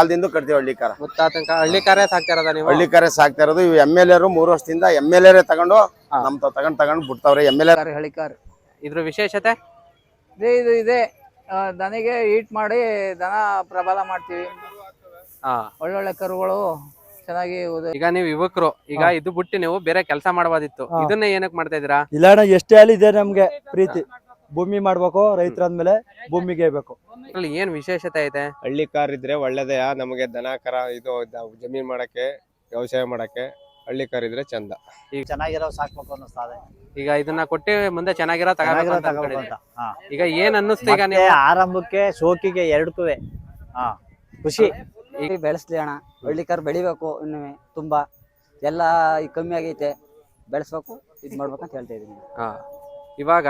ಕಾಲದಿಂದ ಕಟ್ತೀವಿ ಹಳ್ಳಿ ಕಾರ. ಮುತ್ತಾತಂಕ ಹಳ್ಳಿ ಕಾರ್ಯ ಸಾಕ್ತಾ ಇರೋದ ನೀವು? ಹಳ್ಳಿ ಕಾರೇ ಸಾಕ್ತಾ ಇರೋದು. ಇವು ಎಂ ಎಲ್ ಎರು ಮೂರು ವರ್ಷದಿಂದ ಎಂ ಎಲ್ ಎರೇ ತಗೊಂಡು ನಮ್ ತಗೊಂಡ್ ತಗೊಂಡ್ ಬಿಡ್ತಾವ್ರೆ ಎಂ ಎಲ್ ಎ ಕಾರ್ ಹಳಿ ಕಾರ್. ಇದ್ರ ವಿಶೇಷತೆ? ಇದೇ ಇದು ಇದೆ. ಆ, ದನಿಗೆ ಹೀಟ್ ಮಾಡಿ ದನ ಪ್ರಬಲ ಮಾಡ್ತೀವಿ. ಹಾ. ಒಳ್ಳೊಳ್ಳೆ ಕರುಗಳು ಚೆನ್ನಾಗಿ ಉದ- ಈಗ ನೀವು ಯುವಕರು ಈಗ ಇದು ಬಿಟ್ಟು ನೀವು ಬೇರೆ ಕೆಲಸ ಮಾಡಬಹುದಿತ್ತು ಇದನ್ನ ಏನಕ್ಕೆ ಮಾಡ್ತಾ ಇದೀರಾ ಇಲ್ಲ ಅಣ್ಣ ಎಷ್ಟೇ ಅಲ್ಲಿ ಇದೆ ನಮ್ಗೆ ಪ್ರೀತಿ. ಭೂಮಿ ಮಾಡ್ಬೇಕು ರೈತರಾದ್ಮೇಲೆ ಭೂಮಿಗೆ ಬೇಕು. ಏನ್ ವಿಶೇಷತೆ ಐತೆ? ಹಳ್ಳಿ ಕಾರ್ ಇದ್ರೆ ಒಳ್ಳೇದೇ ನಮಗೆ ದನ ಕರ ಇದು ದ- ಜಮೀನ್ ಮಾಡಕ್ಕೆ ವ್ಯವಸಾಯ ಮಾಡಕ್ಕೆ ಹಳ್ಳಿ ಕಾರ್ ಇದ್ರೆ ಚಂದ. ಚೆನ್ನಾಗಿರೋ ಸಾಕ್ಬೇಕು ಅನ್ನಿಸ್ತಾ ಇದೆ. ಈಗ ಇದನ್ನ ಕೊಟ್ಟಿ ಮುಂದೆ ಚೆನ್ನಾಗಿರೋ ತಗೋಬೇಕು ಚೆನ್ನಾಗಿರೋ ಅಂತ ತಗೋಬೇಕು ಅನ್ಕೊಂಡಿದ್ದೀರಾ? ಅಂತ ಹಾ. ಈಗ ಏನ್ ಅನ್ನಿಸ್ತು ಈಗ ಮತ್ತೆ ಆರಂಭಕ್ಕೆ ಶೋಕಿಗೆ ಎರಡಕ್ಕೂ ಹಾ. ಖುಷಿ. ಈಗ ಬೆಳೆಸ್ಲಿ ಅಣ್ಣ ಹಳ್ಳಿ ಕಾರ್ ಬೆಳಿಬೇಕು ಇನ್ನು ತುಂಬಾ. ಎಲ್ಲ ಈಗ ಕಮ್ಮಿ ಆಗೈತೆ ಬೆಳೆಸ್ಬೇಕು ಇದು ಮಾಡ್ಬೇಕಂತ ಹೇಳ್ತಾ ಇದೀನಿ. ಹಾ. ಇವಾಗ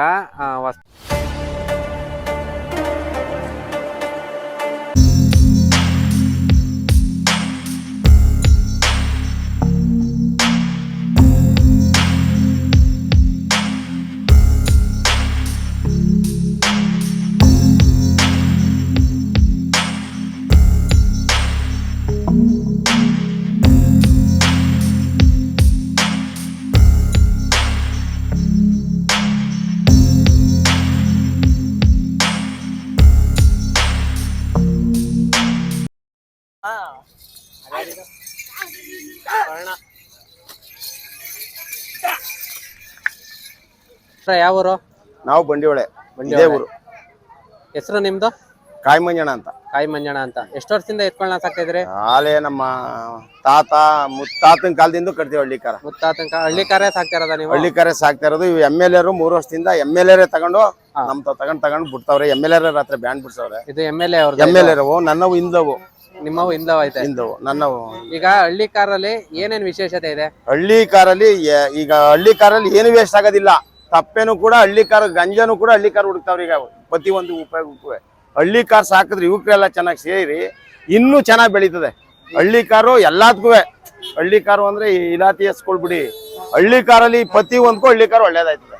ಆ, ಯಾವ ಊರು? ನಾವು ಬಂಡಿಯೊಳೆ. ಇದೇ ಊರು. ಹೆಸರು ನಿಮ್ದು? ಕಾಯಿ ಮಂಜಣ ಅಂತ. ಕಾಯಿ ಮಂಜಣ ಅಂತ. ಎಷ್ಟು ವರ್ಷದಿಂದ ಎತ್ಕೊಳ್ಳ ಸಾಕ್ತಾ ಇದ್ರಿ ಆಲೆ ನಮ್ಮ ತಾತ ಮುತ್ತಾತನ ಕಾಲದಿಂದ ಕಟ್ತೀವಿ ಹಳ್ಳಿ ಕಾರ ಕಾಲ ಹಳ್ಳಿ ಕಾರೇ ಸಾಕ್ತಾ ಇರೋದ ನೀವು? ಹಳ್ಳಿ ಕಾರೇ ಸಾಕ್ತಾ ಇರೋದು. ಇವು ಎಂ ಎಲ್ ಎರು ಮೂರು ವರ್ಷದಿಂದ ಎಂ ಎಲ್ ಎರೇ ತಗೊಂಡು ನಮ್ ತಗೊಂಡ್ ತಗೊಂಡ್ ಬಿಡ್ತಾವ್ರೆ. ಎಂ ಎಲ್ ಎರ್ ರಾತ್ರಿ ಬ್ಯಾಂಡ್ ಬಿಡ್ಸವ್ರೆ. ಇದು ಎಂ ಎಲ್ ಎ ಅವ್ರದ್ದು ಎಂ ಎಲ್ ಎರವು ನನ್ನವು ಹಿಂದವು ನಿಮ್ಮವು ಐತೆ. ಇಂದವು ನನ್ನವು. ಈಗ ಹಳ್ಳಿ ಕಾರಲ್ಲಿ ಏನೇನ್ ವಿಶೇಷತೆ ಇದೆ? ಹಳ್ಳಿ ಕಾರಲ್ಲಿ ಎ- ಈಗ ಹಳ್ಳಿ ಕಾರಲ್ಲಿ ಏನು ವೇಸ್ಟ್ ಆಗೋದಿಲ್ಲ. ತಪ್ಪೇನು ಕೂಡ ಹಳ್ಳಿ ಕಾರ್ ಗಂಜಾನು ಕೂಡ ಹಳ್ಳಿ ಕಾರ್ ಹುಡುಕ್ತಾವ್ರಿ ಈಗ ಪ್ರತಿ ಒಂದು ಉಪಯೋಗಕ್ಕೂ. ಹಳ್ಳಿ ಕಾರ್ ಸಾಕಿದ್ರೆ ಯುವಕರೆಲ್ಲ ಚೆನ್ನಾಗಿ ಸೇರಿ ಇನ್ನೂ ಚೆನ್ನಾಗಿ ಬೆಳೀತದೆ. ಹಳ್ಳಿ ಕಾರು ಎಲ್ಲದಕ್ಕೂ ಹಳ್ಳಿ ಕಾರು ಅಂದ್ರೆ ಇಲಾತಿ ಎಸ್ಕೊಳ್ಬಿಡಿ. ಹಳ್ಳಿ ಕಾರಲ್ಲಿ ಪ್ರತಿ ಒಂದ್ಕು ಹಳ್ಳಿ ಕಾರ್ ಒಳ್ಳೇದಾಯ್ತದೆ.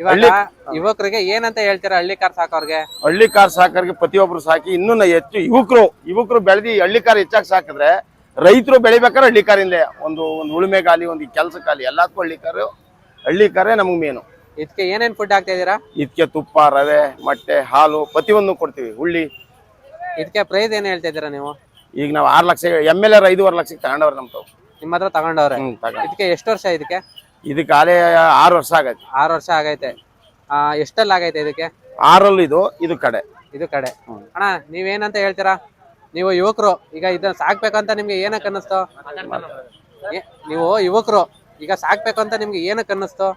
ಇವಾಗ ಯುವಕರಿಗೆ ಏನಂತ ಹೇಳ್ತೀರಾ ಹಳ್ಳಿ ಕಾರ್ ಸಾಕೋರ್ಗೆ? ಹಳ್ಳಿ ಕಾರ್ ಪ್ರತಿ ಪ್ರತಿಯೊಬ್ರು ಸಾಕಿ ಇನ್ನೂ ಹೆಚ್ಚು ಯುವಕರು ಯುವಕರು ಬೆಳೆದಿ ಹಳ್ಳಿ ಕಾರ್ ಹೆಚ್ಚಾಗಿ ಸಾಕಿದ್ರೆ ರೈತರು ಬೆಳಿಬೇಕಾದ್ರೆ ಹಳ್ಳಿ ಕಾರಿಂದೆ. ಒಂದು ಒಂದು ಉಳುಮೆಗಾಲಿ ಒಂದು ಕೆಲಸಕ್ಕಾಲಿ ಎಲ್ಲದಕ್ಕೂ ಹಳ್ಳಿ ಕಾರು ಹಳ್ಳಿ ಕಾರೇ ನಮಗೆ ಮೇನು ಇದಕ್ಕೆ ಏನೇನ್ ಫುಡ್ ಹಾಕ್ತಾ ಇದೀರಾ ಇದಕ್ಕೆ ತುಪ್ಪ ರವೆ ಮೊಟ್ಟೆ ಹಾಲು ಪ್ರತಿಯೊಂದು ಕೊಡ್ತೀವಿ ಹುಳ್ಳಿ. ಇದಕ್ಕೆ ಪ್ರೈಸ್ ಏನ್ ಹೇಳ್ತಾ ಇದೀರಾ ನೀವು? ಈಗ ನಾವು ಆರು ಲಕ್ಷ ಎಂ ಎಲ್ ಆರ್ ಐದೂವರೆ ಲಕ್ಷಕ್ಕೆ ತಗೊಂಡವ್ರೆ ನಮ್ಮ ತಾವು. ನಿಮ್ಮ ಹತ್ರ ತಗೊಂಡವ್ರೆ? ಹ್ಮ್ ತಗೊಂಡು. ಇದಕ್ಕೆ ಎಷ್ಟು ವರ್ಷ ಇದಕ್ಕೆ? ಇದಕ್ಕೆ ಆಲೇ ಆರು ವರ್ಷ ಆಗೈತೆ ಆರು ವರ್ಷ ಆಗೈತೆ. ಆ ಎಷ್ಟೆಲ್ಲ ಆಗೈತೆ ಇದಕ್ಕೆ? ಆರಲ್ಲಿ ಇದು ಇದು ಕಡೆ. ಇದು ಕಡೆ. ಅಣ್ಣ ನೀವೇನಂತ ಹೇಳ್ತೀರಾ? ನೀವು ಯುವಕರು ಈಗ ಇದನ್ನ ಸಾಕ್ಬೇಕಂತ ನಿಮ್ಗೆ ಏನಕ್ಕೆ ಅನ್ನಿಸ್ತು? ಏ- ನೀವು ಯುವಕರು ಈಗ ಸಾಕ್ಬೇಕಂತ ನಿಮ್ಗೆ ಏನಕ್ಕೆ ಅನ್ನಿಸ್ತು?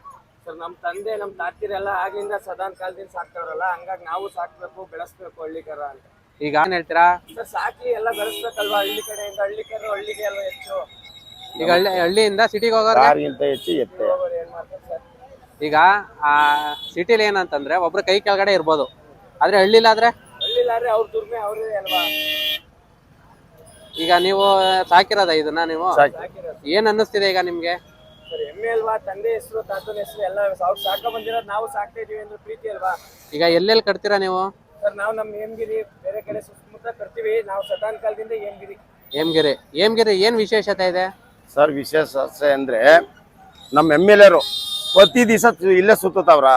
ಸರ್ ನಮ್ಮ ತಂದೆ ನಮ್ಮ ತಾತಿರೆಲ್ಲ ಆಗಿಂದ ಸದಾನ್ ಕಾಲದಿಂದ ಸಾಕ್ತವ್ರಲ್ಲ ಹಂಗಾಗಿ ನಾವು ಸಾಕ್ಬೇಕು ಬೆಳೆಸ್ಬೇಕು ಹಳ್ಳಿಕರ ಅಂತ. ಈಗ ಏನ್ ಹೇಳ್ತೀರಾ? ಸರ್ ಸಾಕಿ ಎಲ್ಲ ಬೆಳೆಸ್ಬೇಕಲ್ವಾ ಹಳ್ಳಿ ಕಡೆಯಿಂದ ಹಳ್ಳಿ ಕರು ಹಳ್ಳಿಗೆ ಅಲ್ವಾ ಹೆಚ್ಚು? ಈಗ ಹಳ್ಳಿ ಹಳ್ಳಿಯಿಂದ ಸಿಟಿಗೆ ಹೋಗೋರು ಯಾರಿಗಿಂತ ಹೆಚ್ಚು ಎತ್ತೆ. ಅವ್ರು ಏನ್ ಮಾಡ್ತಾರೆ ಸರ್? ಈಗ ಆ ಸಿಟಿಲಿ ಏನಂತಂದ್ರೆ ಒಬ್ರು ಕೈ ಕೆಳಗಡೆ ಇರ್ಬೋದು. ಆದ್ರೆ ಹಳ್ಳಿಲಾದ್ರೆ? ಹಳ್ಳಿಲಾದ್ರೆ ಅವ್ರ ದುರ್ಮೆ ಅಲ್ವಾ? ಈಗ ನೀವು ಸಾಕಿರೋದ ಇದನ್ನ ನೀವು? ಸಾಕಿ. ಏನ್ ಅನ್ನಿಸ್ತಿದೆ ಈಗ ನಿಮ್ಗೆ? ಸರ್ ಎಮ್ಮೆ ಅಲ್ವಾ? ತಂದೆ ಹೆಸರು ತಾತನ ಹೆಸರು ಎಲ್ಲ ಅವ್ರು ಸಾಕ ಬಂದಿರೋದು ನಾವು ಸಾಕ್ತಾ ಇದೀವಿ ಅಂದ್ರೆ ಪ್ರೀತಿ ಅಲ್ವಾ? ಈಗ ಎಲ್ಲೆಲ್ಲಿ ಕಟ್ತೀರಾ ನೀವು? ಸರ್ ನಾವು ನಮ್ಮ ಹೇಮಗಿರಿ ಬೇರೆ ಕಡೆ ಸುತ್ತಮುತ್ತ ಕರ್ತೀವಿ ನಾವು ಸದಾನ್ ಕಾಲದಿಂದ ಹೇಮಗಿರಿ. ಹೇಮಗಿರಿ. ಹೇಮಗಿರಿ ಏನ್ ವಿಶೇಷತೆ ಇದೆ? ಸರ್ ವಿಶೇಷ ಅಂದ್ರೆ ನಮ್ಮ ಎಂ ಎಲ್ ಎರು ಪ್ರತಿ ದಿವಸ ಇಲ್ಲೇ ಸುತ್ತವ್ರ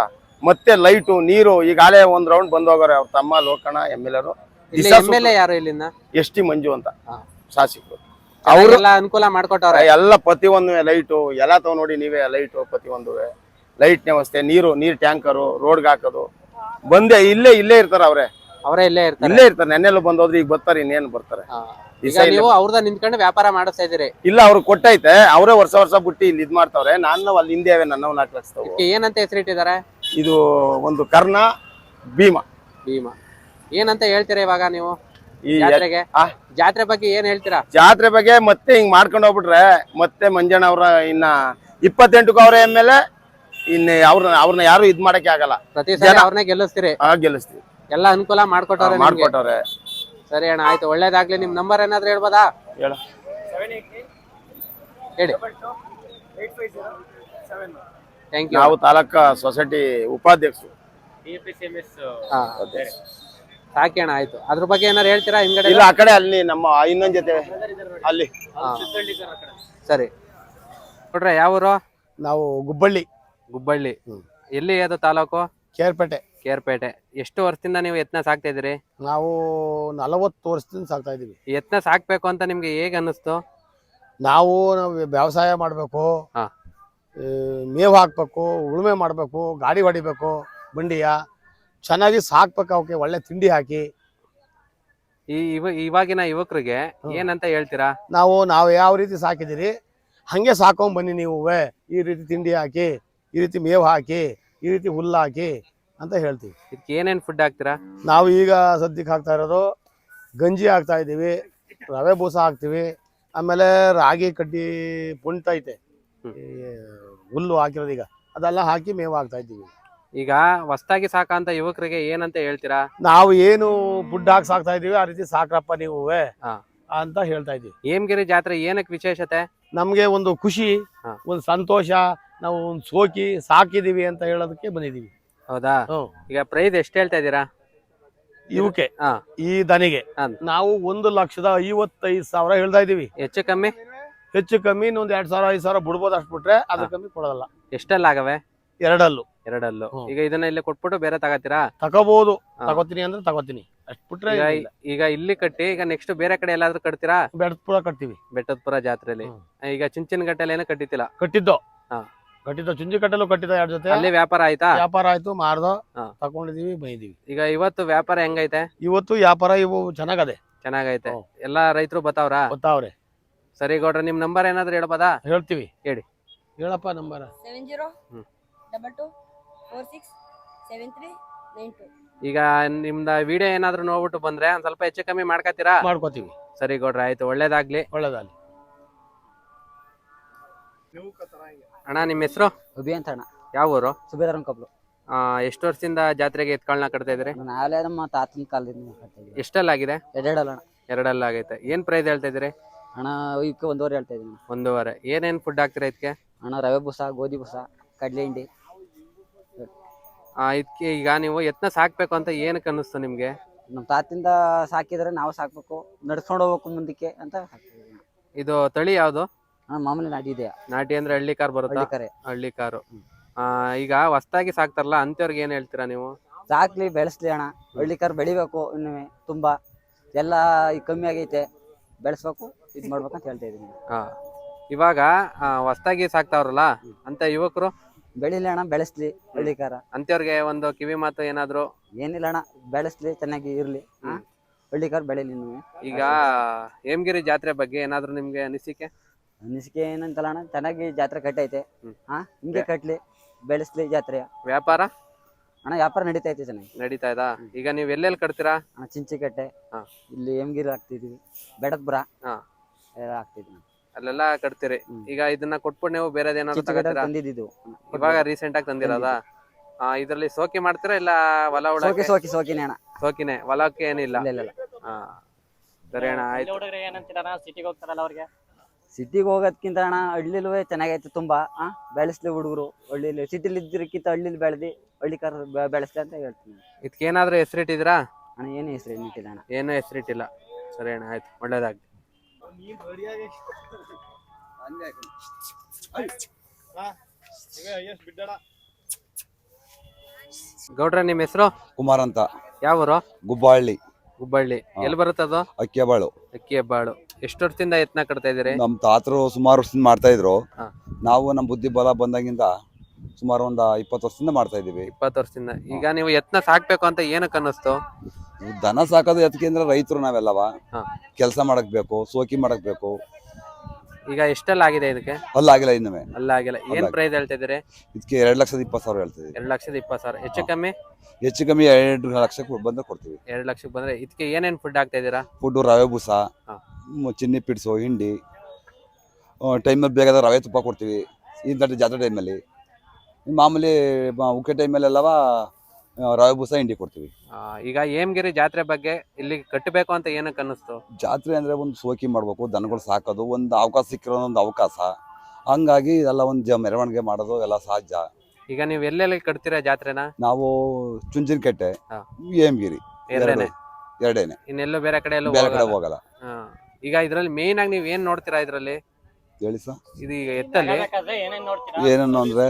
ಮತ್ತೆ ಲೈಟು ನೀರು ಈಗಾಲೇ ಒಂದ್ ರೌಂಡ್ ಬಂದ್ ಹೋಗೋರೆ ಅವ್ರ ತಮ್ಮ ಲೋಕಣ ಎಂ ಎಲ್ ಎರು ಇಲ್ಲಿ ಎಂ ಎಲ್ ಎ ಯಾರು ಇಲ್ಲಿಂದ? ಎಸ್ ಟಿ ಮಂಜು ಅಂತ ಹಾ. ಶಾಸಕರು. ಅವರು ಅನುಕೂಲ ಮಾಡ್ಕೊಟ್ಟವ್ರೆ. ಎಲ್ಲ ಪ್ರತಿಯೊಂದು ಲೈಟು ಎಲ್ಲ ತಗೋ ನೋಡಿ ನೀವೇ ಲೈಟು ಪ್ರತಿ ಒಂದು ಲೈಟ್ ವ್ಯವಸ್ಥೆ ನೀರು ನೀರ್ ಟ್ಯಾಂಕರು ರೋಡ್ಗೆ ಹಾಕೋದು. ಬಂದೆ ಇಲ್ಲೇ ಇಲ್ಲೇ ಇರ್ತಾರ ಅವ್ರೆ. ಅವರೇ ಇಲ್ಲೇ ಇರ್ತಾರೆ. ಇಲ್ಲೇ ಇರ್ತಾರೆ ನೆನ್ನೆಲ್ಲ ಬಂದೋದ್ರೆ ಈಗ ಬರ್ತಾರೆ ಇನ್ನೇನು ಬರ್ತಾರೆ. ನೀವು ಅವ್ರದ ನಿಂತ್ಕೊಂಡು ವ್ಯಾಪಾರ ಮಾಡಿಸ್ತಾ ಇದೀರಿ ಇಲ್ಲ ಅವ್ರು ಕೊಟ್ಟೈತೆ ಅವರೇ ವರ್ಷ ವರ್ಷ ಬಿಟ್ಟು ಇಲ್ಲಿ ಇದ್ ಮಾಡ್ತಾವ್ರೆ. ನಾನು ಅಲ್ಲಿ ಹಿಂದೆ ನನ್ನ ನಾಲ್ಕು ಲಕ್ಷ ಏನಂತ ಹೆಸರಿಟ್ಟಿದ್ದಾರೆ ಇದು ಒಂದು ಕರ್ಣ ಭೀಮ. ಭೀಮ. ಏನಂತ ಹೇಳ್ತೀರಾ ಇವಾಗ ನೀವು? ಈ ಜಾತ್ರೆಗೆ? ಆ? ಜಾತ್ರೆ ಬಗ್ಗೆ ಏನ್ ಹೇಳ್ತೀರಾ? ಜಾತ್ರೆ ಬಗ್ಗೆ ಮತ್ತೆ ಹಿಂಗ್ ಮಾಡ್ಕೊಂಡು ಹೋಗ್ಬಿಟ್ರೆ ಮತ್ತೆ ಮಂಜಣ್ಣ ಅವ್ರ ಇನ್ನ ಇಪ್ಪತ್ತೆಂಟು ಅವ್ರ ಎಂ ಎಲ್ ಇನ್ನ ಅವ್ರನ್ನ ಅವ್ರನ್ನ ಯಾರು ಇದ್ ಮಾಡಕ್ಕೆ ಆಗಲ್ಲ. ಪ್ರತಿ ಸಲ ಅವ್ರನ್ನೇ ಗೆಲ್ಲಿಸ್ತೀರಿ? ಆ ಗೆಲ್ಲಿಸ್ತೀವಿ. ಎಲ್ಲ ಅನುಕೂಲ ಮಾಡ್ಕೊಟ್ಟವ್ರೆ ನಿಮ್ಗೆ. ಮಾಡ್ಕೊಟ್ಟವ್ರೆ. ಸರಿ ಅಣ್ಣ ಆಯ್ತು. ಒಳ್ಳೇದಾಗ್ಲಿ. ನಿಮ್ ನಂಬರ್ ಏನಾದ್ರು ಹೇಳ್ಬೋದಾ? ಹೇಳು. ಹೇಳಿ. ಥ್ಯಾಂಕ್ ಯು ನಾವು ತಾಲೂಕ ಸೊಸೈಟಿ ಉಪಾಧ್ಯಕ್ಷರು. ಎ ಹಾ. ಸಾಕಿ ಅಣ್ಣ ಆಯ್ತು. ಅದ್ರ ಬಗ್ಗೆ ಏನಾರು ಹೇಳ್ತೀರಾ ಹಿಂಗಡೆ ಇಲ್ಲ ಆ ಕಡೆ ಅಲ್ಲಿ ನಮ್ಮ ಇನ್ನೊಂದ್ ಜೊತೆ ಅಲ್ಲಿ. ಸರಿ. ನೋಡ್ರೆ ಯಾವ ಊರು? ನಾವು ಗುಬ್ಬಳ್ಳಿ. ಗುಬ್ಬಳ್ಳಿ. ಎಲ್ಲಿ ಅದು ತಾಲೂಕು? ಕೇರ್ಪೇಟೆ. ಕೇರ್ಪೇಟೆ. ಎಷ್ಟು ವರ್ಷದಿಂದ ನೀವು ಯತ್ನ ಸಾಕ್ತಾ ಇದೀರಿ ನಾವು ನಲವತ್ತು ವರ್ಷದಿಂದ ಸಾಕ್ತಾ ಇದೀವಿ ಯತ್ನ ಎತ್ನ ಸಾಕ್ಬೇಕು ಅಂತ ನಿಮ್ಗೆ ಹೇಗೆ ಅನ್ನಿಸ್ತು? ನಾವು ನಾವು ವ್ಯವಸಾಯ ಮಾಡಬೇಕು ಹಾ. ಮೇವು ಹಾಕ್ಬೇಕು ಉಳುಮೆ ಮಾಡಬೇಕು ಗಾಡಿ ಹೊಡಿಬೇಕು ಬಂಡಿಯ. ಚೆನ್ನಾಗಿ ಸಾಕ್ಬೇಕು ಅವಕ್ಕೆ ಒಳ್ಳೆ ತಿಂಡಿ ಹಾಕಿ. ಈ ಇವ ಇವಾಗಿನ ಯುವಕರಿಗೆ ಏನಂತ ಹೇಳ್ತೀರಾ? ನಾವು ನಾವು ಯಾವ ರೀತಿ ಸಾಕಿದಿರಿ ಹಂಗೆ ಸಾಕೊಂಡ್ ಬನ್ನಿ ನೀವು ಈ ರೀತಿ ತಿಂಡಿ ಹಾಕಿ ಈ ರೀತಿ ಮೇವು ಹಾಕಿ ಈ ರೀತಿ ಹುಲ್ಲು ಹಾಕಿ ಅಂತ ಹೇಳ್ತೀವಿ. ಇದಕ್ಕೆ ಏನೇನ್ ಫುಡ್ ಹಾಕ್ತೀರಾ? ನಾವು ಈಗ ಸದ್ಯಕ್ಕೆ ಹಾಕ್ತಾ ಇರೋದು ಗಂಜಿ ಹಾಕ್ತಾ ಇದ್ದೀವಿ ರವೆ ಬೂಸ ಹಾಕ್ತೀವಿ ಆಮೇಲೆ ರಾಗಿ ಕಡ್ಡಿ ಪುಂಟ್ ಐತೆ. ಈ ಹುಲ್ಲು ಹಾಕಿರೋದು ಈಗ. ಅದೆಲ್ಲ ಹಾಕಿ ಮೇವು ಹಾಕ್ತಾ ಇದ್ದೀವಿ. ಈಗ ಹೊಸ್ದಾಗಿ ಸಾಕಂತ ಯುವಕರಿಗೆ ಏನಂತ ಹೇಳ್ತೀರಾ? ನಾವು ಏನು ಬುಡ್ಡಾಗಿ ಹಾಕಿ ಸಾಕ್ತಾ ಇದೀವಿ ಆ ರೀತಿ ಸಾಕ್ರಪ್ಪ ನೀವು. ಅಂತ ಹೇಳ್ತಾ ಇದೀವಿ ಹೇಮಗಿರಿ ಜಾತ್ರೆ ಏನಕ್ಕೆ ವಿಶೇಷತೆ? ನಮ್ಗೆ ಒಂದು ಖುಷಿ ಹಾ. ಒಂದು ಸಂತೋಷ ನಾವು ಒಂದು ಸೋಕಿ ಸಾಕಿದೀವಿ ಅಂತ ಹೇಳೋದಕ್ಕೆ ಬಂದಿದೀವಿ. ಹೌದಾ? ಹ್ಮ್. ಈಗ ಪ್ರೈಸ್ ಎಷ್ಟು ಹೇಳ್ತಾ ಇದ್ದೀರಾ? ಇವಕ್ಕೆ ಹಾ. ಈ ದನಿಗೆ. ಹಾ. ನಾವು ಒಂದು ಲಕ್ಷದ ಐವತ್ತೈದು ಸಾವಿರ ಹೇಳ್ತಾ ಇದೀವಿ ಹೆಚ್ಚು ಕಮ್ಮಿ? ಹೆಚ್ಚು ಕಮ್ಮಿ ಇನ್ನೊಂದು ಎರಡ್ ಸಾವಿರ ಐದು ಸಾವಿರ ಬಿಡ್ಬೋದು ಅಷ್ಟು ಬಿಟ್ರೆ ಅದು ಕಮ್ಮಿ ಕೊಡೋದಲ್ಲ ಎಷ್ಟೆಲ್ಲ ಆಗವೆ? ಎರಡಲ್ಲೂ. ಎರಡಲ್ಲೂ. ಹ್ಮ್. ಈಗ ಇದನ್ನ ಇಲ್ಲಿ ಕೊಟ್ಬಿಟ್ಟು ಬೇರೆ ತಗೋತೀರಾ? ತಗೋಬಹುದು ಹಾ. ತಗೋತೀನಿ ಅಂದ್ರೆ ತಗೋತೀನಿ. ಅಷ್ಟ್ ಬಿಟ್ರೆ ಈಗ ಈಗ ಇಲ್ಲಿ ಕಟ್ಟಿ ಈಗ ನೆಕ್ಸ್ಟ್ ಬೇರೆ ಕಡೆ ಎಲ್ಲಾದ್ರೂ ಕಟ್ತೀರಾ? ಬೆಟ್ಟದಪುರ ಕಟ್ತೀವಿ. ಬೆಟ್ಟದಪುರ ಜಾತ್ರೆಲಿ. ಹ್ಮ್. ಈಗ ಚುಂಚನಗಟ್ಟೆಲಿ ಏನೋ ಕಟ್ಟಿತಿಲ್ಲ ಕಟ್ಟಿದ್ದೋ? ಹಾ. ಕಟ್ಟಿದ್ದೋ? ಚುಂಜಿ ಕಟ್ಟಲು ಕಟ್ಟಿದ ಎರಡ್ ಜೊತೆ? ಅಲ್ಲಿ ವ್ಯಾಪಾರ ಆಯ್ತಾ? ವ್ಯಾಪಾರ ಆಯ್ತು ಮಾರ್ದೋ. ಹಾ. ತಗೊಂಡಿದೀವಿ ಬೈದೀವಿ. ಈಗ ಇವತ್ತು ವ್ಯಾಪಾರ ಹೆಂಗೈತೆ? ಇವತ್ತು ವ್ಯಾಪಾರ ಇವು ಚೆನ್ನಾಗದೆ. ಚೆನ್ನಾಗೈತೆ. ಹ್ಮ್. ಎಲ್ಲಾ ರೈತರು ಬತಾವ್ರಾ ಗೊತ್ತಾವ್ರೆ ಸರಿ ಗೌಡ್ರ ನಿಮ್ ನಂಬರ್ ಏನಾದ್ರು ಹೇಳ್ಬೋದಾ? ಹೇಳ್ತೀವಿ. ಹೇಳಿ. ಹೇಳಪ್ಪ number seven zero hmm. Double two four six seven three nine two ಈಗ ನಿಮ್ದ ವಿಡಿಯೋ ಏನಾದ್ರು ನೋಡ್ಬಿಟ್ಟು ಬಂದ್ರೆ ಒಂದ್ ಸ್ವಲ್ಪ ಹೆಚ್ಚು ಕಮ್ಮಿ ಮಾಡ್ಕತ್ತೀರಾ ಮಾಡ್ಕೋತೀವಿ. ಸರಿ ಕೊಡ್ರಿ ಆಯ್ತು. ಒಳ್ಳೇದಾಗ್ಲಿ. ಒಳ್ಳೇದಾಗ್ಲಿ. ಅಣ್ಣ ನಿಮ್ ಹೆಸರು? ಅಭಿ ಅಂತ ಅಣ್ಣ. ಯಾವ ಊರು? ಸುಬೇದಾರನ್ ಕಬ್ಲು. ಆ, ಎಷ್ಟು ವರ್ಷದಿಂದ ಜಾತ್ರೆಗೆ ಎತ್ಕೊಳ್ನ ಕಟ್ತಾ ಇದ್ರಿ ನಾಳೆ ನಮ್ಮ ತಾತನ ಕಾಲದಿಂದ ಆಗಿದೆ ಎಷ್ಟಲ್ಲಾಗಿದೆ? ಎರಡೆರಡಲ್ಲ ಅಣ್ಣ. ಎರಡಲ್ಲ ಆಗೈತೆ ಏನ್ ಪ್ರೈಸ್ ಹೇಳ್ತಾ ಇದ್ರಿ ಅಣ್ಣ ಇವಕ್ಕೆ ಒಂದೂವರೆ ಹೇಳ್ತಾ ಇದ್ದೀನಿ. ಒಂದೂವರೆ. ಏನೇನ್ ಫುಡ್ ಹಾಕ್ತೀರಾ ಇದಕ್ಕೆ? ಅಣ್ಣ ರವೆ ಬುಸ ಗೋಧಿ ಬುಸ ಕಡ್ಲೆ ಹಿಂಡಿ ಇದಕ್ಕೆ ಈಗ ನೀವು ಎತ್ನ ಸಾಕ್ಬೇಕು ಅಂತ ಏನಕ್ಕೆ ಅನ್ನಿಸ್ತು ನಿಮಗೆ? ನಮ್ಮ ತಾತಿಂದ ಸಾಕಿದ್ರೆ ನಾವು ಸಾಕ್ಬೇಕು ನಡ್ಸ್ಕೊಂಡು ಹೋಗ್ಬೇಕು ಮುಂದಕ್ಕೆ ಅಂತ ಸಾಕ್ತೀವಿ ಇದು ತಳಿ ಯಾವುದು? ಮಾಮೂಲಿ ನಾಟಿ ಇದೆ. ನಾಟಿ ಅಂದ್ರೆ ಹಳ್ಳಿ ಕಾರ್ ಬರುತ್ತೆ? ಹಳ್ಳಿ ಕರೆ. ಹಳ್ಳಿ ಕಾರು. ಆ, ಈಗ ಹೊಸ್ತಾಗಿ ಸಾಕ್ತಾರಲ್ಲ ಅಂತವ್ರಿಗೆ ಏನ್ ಹೇಳ್ತೀರಾ ನೀವು? ಸಾಕ್ಲಿ ಬೆಳೆಸ್ಲಿ ಅಣ್ಣ. ಹಳ್ಳಿ ಕಾರ್ ಬೆಳಿಬೇಕು ಇನ್ನು ತುಂಬಾ. ಎಲ್ಲ ಈಗ ಕಮ್ಮಿ ಆಗೈತೆ. ಬೆಳೆಸ್ಬೇಕು ಇದು ಮಾಡ್ಬೇಕಂತ ಹೇಳ್ತಾ ಇದೀನಿ. ಆ, ಇವಾಗ ಹೊಸ್ತಾಗಿ ಸಾಕ್ತಾವ್ರಲ್ಲ ಅಂತ ಯುವಕರು ಬೆಳಿಲಿ ಅಣ್ಣ ಬೆಳೆಸ್ಲಿ ಹಳ್ಳಿಕಾರ ಅಂತವ್ರಿಗೆ ಒಂದು ಕಿವಿ ಮಾತು ಏನಾದ್ರು? ಏನಿಲ್ಲ ಅಣ್ಣ ಬೆಳೆಸ್ಲಿ ಚೆನ್ನಾಗಿ ಇರ್ಲಿ. ಹಾ? ಬೆಳಿಲಿ ನೀವು ಈಗ ಹೇಮಗಿರಿ ಜಾತ್ರೆ ಬಗ್ಗೆ ಏನಾದ್ರು ನಿಮ್ಗೆ ಅನಿಸಿಕೆ? ಅನಿಸಿಕೆ ಏನಂತಲ್ಲ ಅಣ್ಣ ಚೆನ್ನಾಗಿ ಜಾತ್ರೆ ಕಟ್ಟೈತೆ. ಹ್ಮ್. ಹಾ? ಹಿಂಗೆ ಕಟ್ಲಿ ಬೆಳೆಸ್ಲಿ ಜಾತ್ರೆಯ ವ್ಯಾಪಾರ? ಅಣ್ಣ ವ್ಯಾಪಾರ ನಡೀತಾ ಐತೆ ಚೆನ್ನಾಗಿ ನಡೀತಾ ಇದಾ? ಈಗ ನೀವ್ ಎಲ್ಲೆಲ್ಲಿ ಕಟ್ತೀರಾ? ಅಣ್ಣ ಚಿಂಚಿಕಟ್ಟೆ. ಹಾ. ಇಲ್ಲಿ ಎಮ್ಗಿರಿ ಹಾಕ್ತಿದ್ವಿ. ಬೆಡಕ್ಪುರ. ಹಾ. ಎಲ್ಲ ಹಾಕ್ತಿದ್ವಿ. ಅಲ್ಲೆಲ್ಲ ಕಟ್ತೀರಿ. ಈಗ ಇದನ್ನ ಕೊಟ್ಬಿಟ್ಟು ನೀವು ಬೇರೆದೇನಾದ್ರು ಚಿಂಚಿಕಟ್ಟೆ ತಗೋತೀರಾ? ತಂದಿದ್ದು ಇವಾಗ ರೀಸೆಂಟ್ ಆಗಿ ತಂದಿರೋದ? ಆ, ಇದ್ರಲ್ಲಿ ಸೋಕಿ ಮಾಡ್ತೀರಾ ಇಲ್ಲ ಹೊಲ ಸೋಕಿ ಸೋಕಿ ಸೋಕಿನೇ ಅಣ್ಣ. ಸೋಕಿನೇ ಹೊಲಕ್ಕೆ ಏನಿಲ್ಲ? ಇಲ್ಲ ಇಲ್ಲ ಇಲ್ಲ. ಹಾ ಸರಿ ಅಣ್ಣ ಆಯ್ತು. ಸಿಟಿಗೆ ಹೋಗ್ತಾರಲ್ಲ ಅವ್ರಿಗೆ? ಸಿಟಿಗೆ ಹೋಗೋದ್ಕಿಂತ ಅಣ್ಣ ಹಳ್ಳಿಲೂ ಚೆನ್ನಾಗೈತೆ ತುಂಬಾ. ಆ ಬೆಳೆಸ್ಲಿ ಹುಡುಗರು ಹಳ್ಳಿಲಿ ಸಿಟಿಲಿ ಇದ್ದಿರಕ್ಕಿಂತ ಹಳ್ಳಿಲಿ ಬೆಳೆದಿ ಹಳ್ಳಿ ಕಾರ್ ಬೆಳೆಸ್ಲಿ ಅಂತ ಹೇಳ್ತೀನಿ. ಇದಕ್ಕೆ ಏನಾದ್ರು ಹೆಸರಿಟ್ಟಿದ್ದೀರಾ ಅಣ್ಣ ಏನು ಹೆಸರು ಏನಿಟ್ಟಿಲ್ಲ ಅಣ್ಣ. ಏನು ಹೆಸರಿಟ್ಟಿಲ್ಲ ಸರಿ ಅಣ್ಣ ಆಯ್ತು. ಒಳ್ಳೇದಾಗ್ಲಿ. ಗೌಡ್ರ ನಿಮ್ಮ ಹೆಸರು? ಕುಮಾರ್ ಅಂತ. ಯಾವ ಊರು? ಗುಬ್ಬಳ್ಳಿ. ಹುಬ್ಬಳ್ಳಿ ಹಾ. ಎಲ್ಲಿ ಬರುತ್ತದು ಅಕ್ಕಿಯಬಾಳು. ಅಕ್ಕಿ ಹೆಬ್ಬಾಳು ಎಷ್ಟು ವರ್ಷದಿಂದ ಯತ್ನ ಕಟ್ತಾ ಇದ್ದಾರೆ? ನಮ್ಮ ತಾತರು ಸುಮಾರು ವರ್ಷದಿಂದ ಮಾಡ್ತಾ ಇದ್ರು. ಹಾ. ನಾವು ನಮ್ಮ ಬುದ್ಧಿ ಬಲ ಬಂದಾಗಿಂದ ಸುಮಾರು ಒಂದ ಇಪ್ಪತ್ತು ವರ್ಷದಿಂದ ಮಾಡ್ತಾ ಇದೀವಿ ಇಪ್ಪತ್ತು ವರ್ಷದಿಂದ. ಈಗ ನೀವು ಯತ್ನ ಸಾಕ್ಬೇಕು ಅಂತ ಏನಕ್ಕೆ ಅನ್ನಿಸ್ತು? ದನ ಸಾಕೋದು ಎದಕ್ಕೆ ಅಂದ್ರೆ ರೈತರು ನಾವೆಲ್ಲವಾ? ಹಾ. ಕೆಲಸ ಮಾಡಕ್ ಬೇಕು ಸೋಕಿ ಮಾಡಕ್ ಬೇಕು ಈಗ ಎಷ್ಟೆಲ್ಲ ಆಗಿದೆ ಇದಕ್ಕೆ? ಅಲ್ಲ ಆಗಿಲ್ಲ ಅಲ್ಲಾಗಿಲ್ಲ. ಅಲ್ಲ ಆಗಿಲ್ಲ ಏನ್ ಪ್ರೈಸ್ ಹೇಳ್ತಾ ಇದ್ರೆ ಇದಕ್ಕೆ ಎರಡು ಲಕ್ಷದ ಇಪ್ಪತ್ತು ಸಾವಿರ ಹೇಳ್ತಿದ್ವಿ ಎರಡು ಲಕ್ಷದ ಇಪ್ಪತ್ತು ಸಾವಿರ. ಹೆಚ್ಚು ಕಮ್ಮಿ? ಹೆಚ್ಚು ಕಮ್ಮಿ ಎರಡು ಲಕ್ಷಕ್ಕೆ ಬಂದ್ರೆ ಕೊಡ್ತೀವಿ. ಎರಡು ಲಕ್ಷಕ್ಕೆ ಬಂದ್ರೆ ಇದಕ್ಕೆ ಏನೇನ್ ಫುಡ್ ಹಾಕ್ತಾ ಇದೀರಾ ಫುಡ್ ರವೆ ಬೂಸ ಚಿನ್ನಿ ಪಿಡ್ಸು ಹಿಂಡಿ ಟೈಮಲ್ಲಿ ಬೇಕಾದ್ರೆ ರವೆ ತುಪ್ಪ ಕೊಡ್ತೀವಿ. ಇಂಥ ಜಾತ್ರೆ ಟೈಮಲ್ಲಿ ಮಾಮೂಲಿ ಉಕ್ಕೆ ಉಕ್ಕೆ ಟೈಮಲ್ಲೆಲ್ಲವ ರವೆ ಬೂಸ ಹಿಂಡಿ ಕೊಡ್ತೀವಿ. ಆ, ಈಗ ಹೇಮಗಿರಿ ಜಾತ್ರೆ ಬಗ್ಗೆ ಇಲ್ಲಿ ಕಟ್ಟಬೇಕು ಅಂತ ಏನಕ್ಕೆ ಅನ್ನಿಸ್ತು? ಜಾತ್ರೆ ಅಂದರೆ ಒಂದು ಸೋಕಿ ಮಾಡಬೇಕು ದನಗಳು ಸಾಕೋದು ಒಂದು ಅವಕಾಶ ಸಿಕ್ಕಿರೋ ಒಂದು ಅವಕಾಶ. ಹಂಗಾಗಿ ಇದೆಲ್ಲ ಒಂದು ಜ ಮೆರವಣಿಗೆ ಮಾಡೋದು ಎಲ್ಲ ಸಹಜ ಈಗ ನೀವು ಎಲ್ಲೆಲ್ಲಿ ಕಟ್ತೀರಾ ಜಾತ್ರೆನ? ನಾವು ಚುಂಚಿನಕಟ್ಟೆ ಹಾ. ಏಮಗಿರಿ ಎರಡನೇ. ಎರಡೇನೆ. ಇನ್ನೆಲ್ಲೋ ಬೇರೆ ಕಡೆ ಎಲ್ಲ ಬೇರೆ ಕಡೆ ಹೋಗಲ್ಲ. ಹೋಗಲ್ಲ. ಹಾ. ಈಗ ಇದ್ರಲ್ಲಿ ಮೇನ್ ಆಗಿ ನೀವು ಏನು ನೋಡ್ತೀರಾ ಇದ್ರಲ್ಲಿ? ಹೇಳಿ ಸರ್ ಇದು ಈಗ ಎತ್ತಲ್ಲಿ? ಏನನ್ನು ಅಂದ್ರೆ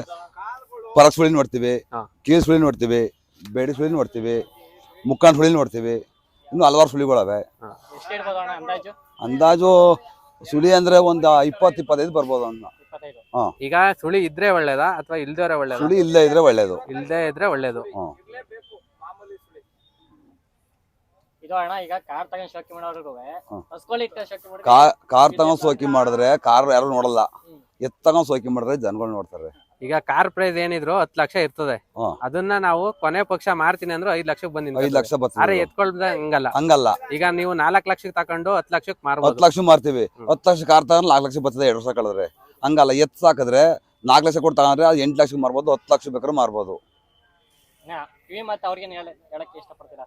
ಪರಕ್ ಸುಳಿ ನೋಡ್ತೀವಿ ಹಾ. ಕೀಲ್ ನೋಡ್ತೀವಿ ಬೇಡಿ ಸುಳಿ ನೋಡ್ತೀವಿ ಮುಕ್ಕಾನ್ ಸುಳಿ ನೋಡ್ತೀವಿ. ಇನ್ನು ಹಲವಾರು ಸುಳಿಗಳವೆ. ಅಂದಾಜು? ಸುಳಿ ಅಂದ್ರೆ ಒಂದ್ ಇಪ್ಪತ್ತು ಇಪ್ಪತ್ತೈದು ಬರ್ಬೋದು ಅನ್ನ ಈಗ ಸುಳಿ ಇದ್ರೆ ಒಳ್ಳೇದಾ ಅಥವಾ ಇಲ್ದೇ ಒಳ್ಳೇದು? ಸುಳಿ ಇಲ್ಲೇ ಇದ್ರೆ ಒಳ್ಳೇದು. ಇಲ್ದೇ ಇದ್ರೆ ಒಳ್ಳೇದು. ಹ್ಮ್. ಇದು ಅಣ್ಣ ಈಗ ಕಾರ್ ತಗೊಂಡ್ ಶೋಕಿ ಮಾಡೋರ್ಗು ಮಾಡಿ ಕಾರ್ ತಗೊಂಡ್ ಸೋಕಿ ಮಾಡಿದ್ರೆ ಕಾರ್ ಯಾರು ನೋಡಲ್ಲ. ಎತ್ ತಗೊಂಡ್ ಸೋಕಿ ಮಾಡಿದ್ರೆ ಜನಗಳು ನೋಡ್ತಾರೆ. ಈಗ ಕಾರ್ ಪ್ರೈಸ್ ಏನಿದ್ರು ಹತ್ತು ಲಕ್ಷ ಇರ್ತದೆ. ಹ್ಮ್. ಅದನ್ನ ನಾವು ಕೊನೆ ಪಕ್ಷ ಮಾರ್ತೀನಿ ಅಂದ್ರೆ ಐದ್ ಲಕ್ಷಕ್ಕೆ ಬಂದಿನ ಐದು ಲಕ್ಷ ಆದ್ರೆ ಬರ್ತದೆ ಎತ್ಕೊಳ್ದ ಹಂಗಲ್ಲ. ಹಂಗಲ್ಲ. ಈಗ ನೀವು ನಾಲ್ಕ್ ಲಕ್ಷಕ್ಕೆ ತಕೊಂಡು ಹತ್ತು ಲಕ್ಷಕ್ಕೆ ಹತ್ತು ಮಾರ್ಬೋದು ಲಕ್ಷ ಮಾರ್ತೀವಿ. ಹ್ಮ್. ಹತ್ತು ಲಕ್ಷ ಕಾರ್ ತಗೊಂಡ್ ನಾಲ್ಕು ಲಕ್ಷ ಬರ್ತದೆ ಎರಡು ವರ್ಷ ಕಳೆದ್ರೆ. ಹಂಗಲ್ಲ ಎತ್ ಸಾಕಿದ್ರೆ ನಾಲ್ಕು ಲಕ್ಷ ಕೊಟ್ಟು ತಗೊಂಡ್ರೆ ಅದು ಎಂಟು ಲಕ್ಷಕ್ಕೆ ಮಾರ್ಬೋದು ಹತ್ತು ಲಕ್ಷ ಬೇಕಾದ್ರೆ ಮಾರ್ಬೋದು. ಕಿವಿ ಮತ್ತೆ ಅವ್ರಿಗೆ ಹೇಳಕ್ಕೆ ಇಷ್ಟಪಡ್ತೀರಾ?